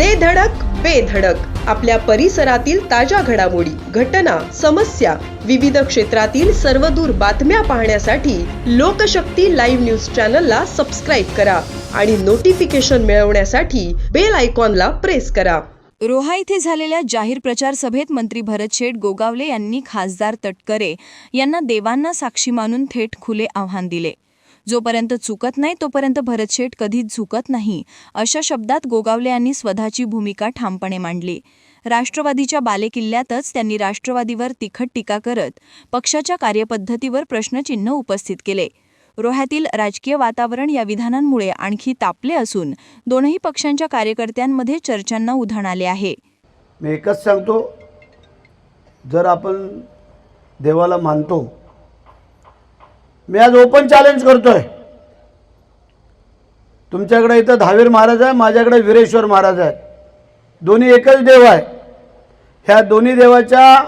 दे धडक बेधडक आपल्या परिसरातील ताज्या घडामोडी घटना समस्या विविध क्षेत्रातील सर्वदूर बातम्या पाहण्यासाठी लोकशक्ती लाईव्ह न्यूज चॅनलला सबस्क्राईब करा आणि नोटिफिकेशन मिळवण्यासाठी बेल आयकॉनला प्रेस करा. रोहा इथे झालेल्या जाहीर प्रचार सभेत मंत्री भरत शेठ गोगावले यांनी खासदार तटकरे यांना देवांना साक्षी मानून थेट खुले आव्हान दिले. जोपर्यंत चुकत नाही तोपर्यंत भरतशेठ कधीच झुकत नाही. अशा शब्दात गोगावले यांनी स्वतःची भूमिका ठामपणे मांडली. राष्ट्रवादीच्या बालेकिल्ल्यातच त्यांनी राष्ट्रवादीवर तिखट टीका करत पक्षाच्या कार्यपद्धतीवर प्रश्नचिन्ह उपस्थित केले. रोह्यातील राजकीय वातावरण या विधानांमुळे आणखी तापले असून दोनही पक्षांच्या कार्यकर्त्यांमध्ये चर्चांना उधाण आले आहे. मी एकच सांगतो जर आपण देवाला मानतो मी आज ओपन चॅलेंज करतोय. तुमच्याकडे इथं दहावीर महाराज आहे माझ्याकडे वीरेश्वर महाराज आहेत. दोन्ही एकच देव आहे. ह्या दोन्ही देवाच्या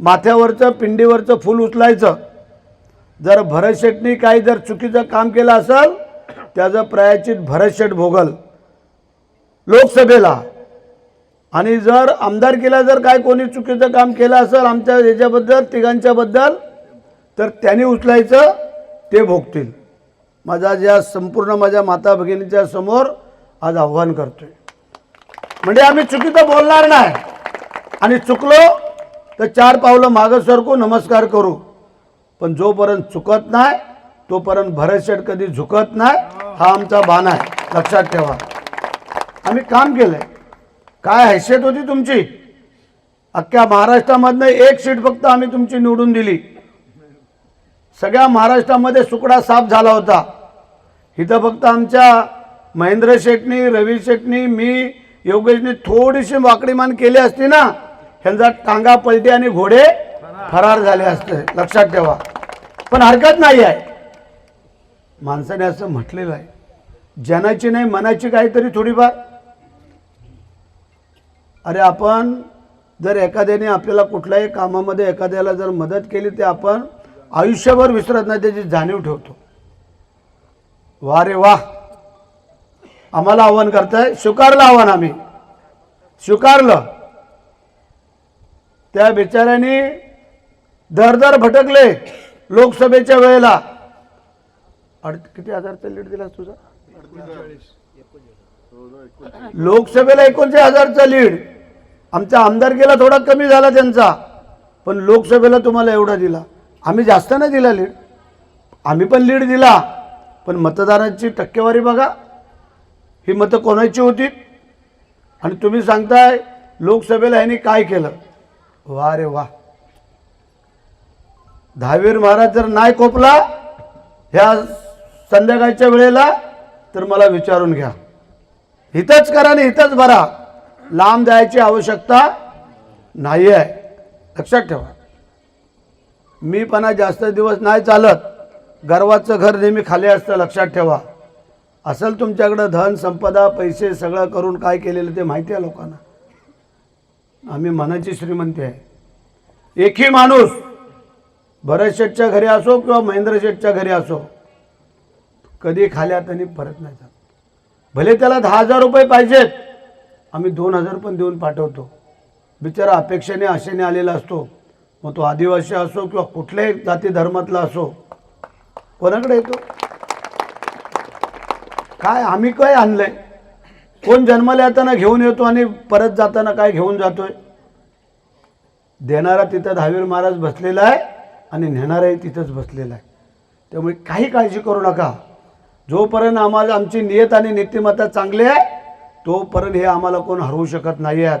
माथ्यावरचं पिंडीवरचं फूल उचलायचं. जर भरत शेटनी काही जर चुकीचं काम केलं असेल त्याचं प्रायचित भरत शेट भोगल. लोकसभेला. आणि जर आमदारकीला जर काय कोणी चुकीचं काम केलं असेल आमच्या याच्याबद्दल तिघांच्याबद्दल तर त्याने उचलायचं ते भोगतील. माझा ज्या संपूर्ण माझ्या माता भगिनीच्या समोर आज आव्हान करतोय. म्हणजे आम्ही चुकीचं बोलणार नाही. आणि चुकलो तर चार पावलं मागं सरकू नमस्कार करू. पण जोपर्यंत चुकत नाही तोपर्यंत भरतशेट कधी झुकत नाही हा आमचा बाण आहे. लक्षात ठेवा. आम्ही काम केलंय. काय हैसियत होती तुमची? अख्ख्या महाराष्ट्रामधनं एक सीट फक्त आम्ही तुमची निवडून दिली. सगळ्या महाराष्ट्रामध्ये सुकडा साफ झाला होता. इथं फक्त आमच्या महेंद्र शेटनी रवी शेटनी मी योगेशनी थोडीशी वाकडीमान केली असती ना ह्यांचा टांगा पलटी आणि घोडे फरार झाले असते. लक्षात ठेवा. पण हरकत नाही आहे. माणसाने असं म्हटलेलं आहे. जनाची नाही मनाची काहीतरी थोडीफार. अरे आपण जर एखाद्याने आपल्याला कुठल्याही कामामध्ये एखाद्याला जर मदत केली ते आपण आयुष्यभर विसरत नाही त्याची जाणीव ठेवतो. वा रे वा आम्हाला आव्हान करताय. स्वीकारलं आव्हान आम्ही. स्वीकारलं. त्या बिचाऱ्याने दर दर भटकले लोकसभेच्या वेळेला. अड किती हजारचा लीड दिला तुझा? लोकसभेला एकोणचाळीस हजारचा लीड. आमच्या आमदारकीला थोडा कमी झाला त्यांचा. पण लोकसभेला तुम्हाला एवढा दिला. आम्ही जास्त नाही दिला लीड. आम्ही पण लीड दिला पण मतदारांची टक्केवारी बघा. ही मतं कोणाची होती? आणि तुम्ही सांगताय लोकसभेला ह्यांनी काय केलं? वा रे वा. दहावीर महाराज जर नाही कोपला ह्या संध्याकाळच्या वेळेला तर मला विचारून घ्या. हितच करा आणि हितच भरा. लांब द्यायची आवश्यकता नाही आहे लक्षात ठेवा. मी पण जास्त दिवस नाही चालत. गर्वाचं घर नेहमी खाली असतं लक्षात ठेवा. असेल तुमच्याकडं धन संपदा पैसे सगळं करून काय केलेलं ते माहिती आहे लोकांना. आम्ही मनाची श्रीमंती आहे. एकही माणूस भरत शेठच्या घरी असो किंवा महेंद्र शेठच्या घरी असो कधी खाल्या त्यांनी परत नाही जात. भले त्याला दहा हजार रुपये पाहिजेत आम्ही दोन हजार पण देऊन पाठवतो. बिचारा अपेक्षेने आशेने आलेला असतो. मग तो आदिवासी असो किंवा कुठल्याही जाती धर्मातला असो कोणाकडे येतो? काय आम्ही काय आणलंय? कोण जन्माला येताना घेऊन येतो आणि परत जाताना काय घेऊन जातोय? देणारा तिथं दहावीर महाराज बसलेला आहे आणि नेणाराही तिथंच बसलेला आहे. त्यामुळे काही काळजी करू नका. जोपर्यंत आम्हाला आमची नियत आणि नीतिमत्ता चांगली आहे तोपर्यंत हे आम्हाला कोण हरवू शकत नाही आहेत